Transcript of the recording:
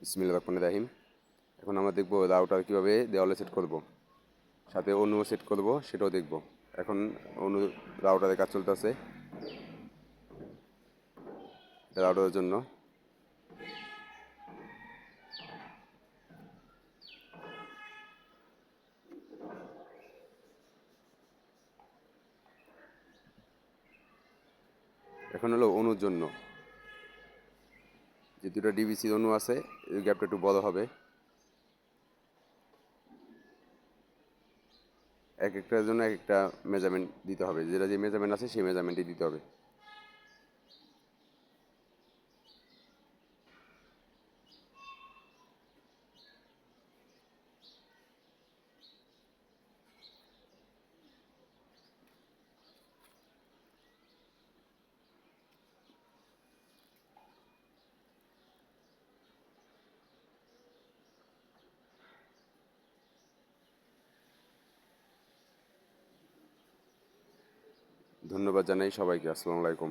বিসমিল্লা রহমান রাহিম। এখন আমরা দেখব রাউটার কীভাবে দেওয়ালে সেট করব। সাথে অনুও সেট করব, সেটাও দেখব। এখন অনু রাউটারের কাজ চলতেছে। রাউটারের জন্য। এখন হলো অনুর জন্য। যে দুটো ডিবিসি অনু আছে, এই গ্যাপটা একটু বড় হবে। এক একটার জন্য এক একটা মেজারমেন্ট দিতে হবে। যেটা যে মেজারমেন্ট আছে, সেই মেজারমেন্টই দিতে হবে। ধন্যবাদ জানাই সবাইকে আসসালামু আলাইকুম।